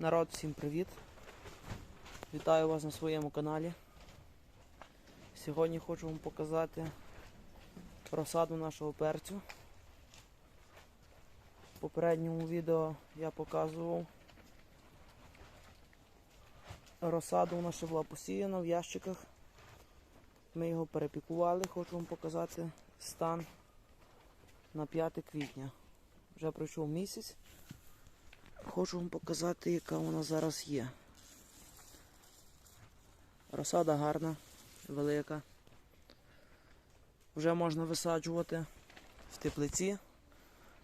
Народ, всім привіт! Вітаю вас на своєму каналі. Сьогодні хочу вам показати розсаду нашого перцю. В попередньому відео я показував розсаду у нас ще була посіяна в ящиках. Ми його перепікували, хочу вам показати стан на 5 квітня. Вже пройшов місяць. Хочу вам показати, яка вона зараз є. Розсада гарна, велика. Вже можна висаджувати в теплиці,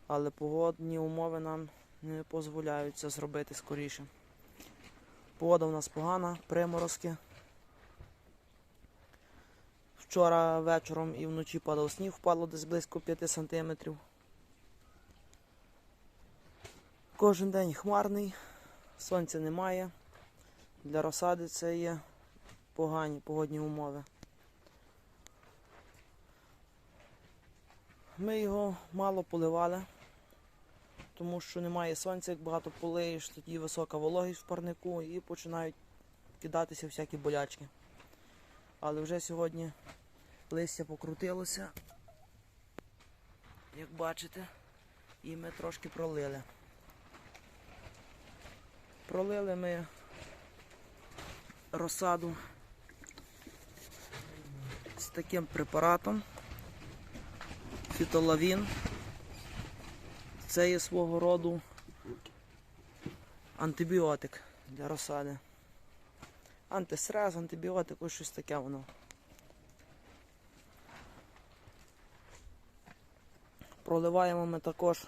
але погодні умови нам не дозволяють це зробити скоріше. Погода у нас погана, приморозки. Вчора вечором і вночі падав сніг, впало десь близько 5 сантиметрів. Кожен день хмарний, сонця немає. Для розсади це є погані погодні умови. Ми його мало поливали, тому що немає сонця, як багато полиєш, тоді висока вологість в парнику і починають кидатися всякі болячки. Але вже сьогодні листя покрутилося, як бачите, і ми трошки пролили. Пролили ми розсаду з таким препаратом фітолавін. Це є свого роду антибіотик для розсади. Антистрес, антибіотик, ось щось таке воно. Проливаємо ми також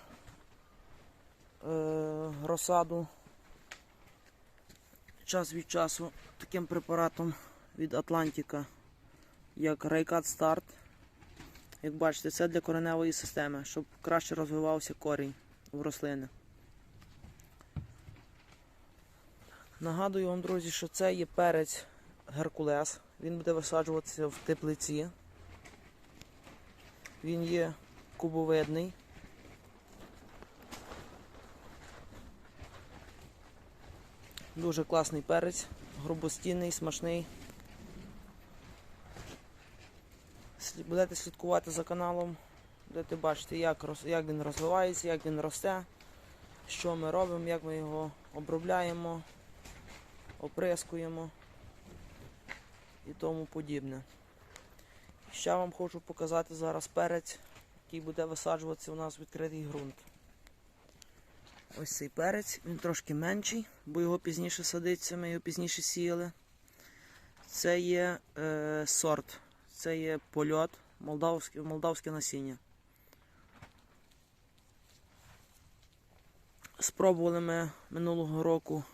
е, розсаду час від часу таким препаратом від Атлантика, як Райкат Старт. Як бачите, це для кореневої системи, щоб краще розвивався корінь в рослини. Нагадую вам, друзі, що це є перець Геркулес. Він буде висаджуватися в теплиці. Він є кубовидний. Дуже класний перець, грубостінний, смачний. Будете слідкувати за каналом, будете бачити, як, роз- як він розвивається, як він росте, що ми робимо, як ми його обробляємо, оприскуємо і тому подібне. Ще вам хочу показати зараз перець, який буде висаджуватися у нас в відкритий ґрунт. Ось цей перець, він трошки менший, бо його пізніше садиться, ми його пізніше сіяли. Це є е, сорт, це є польот, молдавське, молдавське насіння. Спробували ми минулого року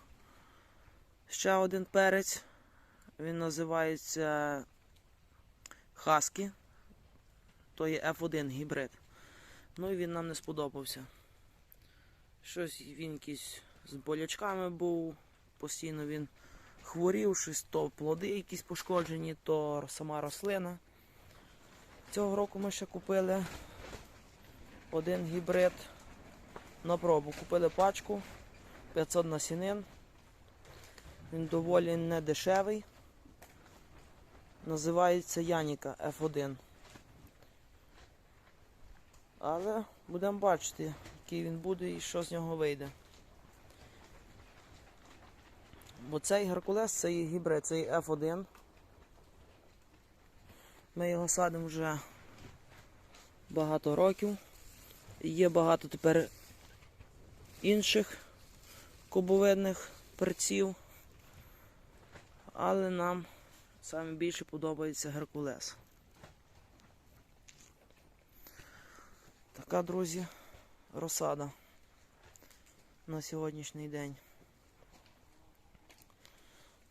ще один перець. Він називається Хаскі. То є F1 гібрид. Ну і він нам не сподобався. Щось він якийсь з болячками був, постійно він хворів, щось то плоди якісь пошкоджені, то сама рослина. Цього року ми ще купили один гібрид на пробу. Купили пачку 500 насінин. Він доволі не дешевий. Називається Яніка F1. Але будемо бачити, який він буде і що з нього вийде. Бо цей Геркулес це є гібрид, це є F1. Ми його садимо вже багато років. Є багато тепер інших кубовидних перців. Але нам саме більше подобається Геркулес. Така, друзі, розсада на сьогоднішній день.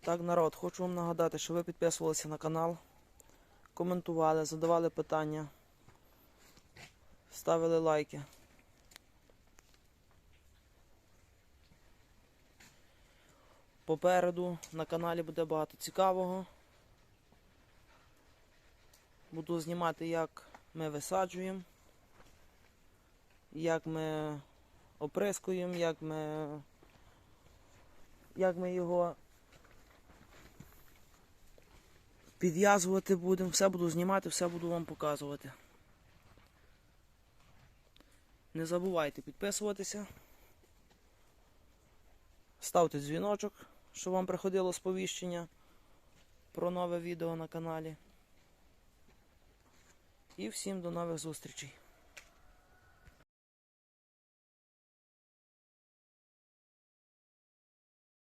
Так, народ, хочу вам нагадати, що ви підписувалися на канал, коментували, задавали питання, ставили лайки. Попереду на каналі буде багато цікавого. Буду знімати, як ми висаджуємо як ми оприскуємо, як ми як ми його підв'язувати будемо. Все буду знімати, все буду вам показувати. Не забувайте підписуватися. Ставте дзвіночок, щоб вам приходило сповіщення про нове відео на каналі. І всім до нових зустрічей.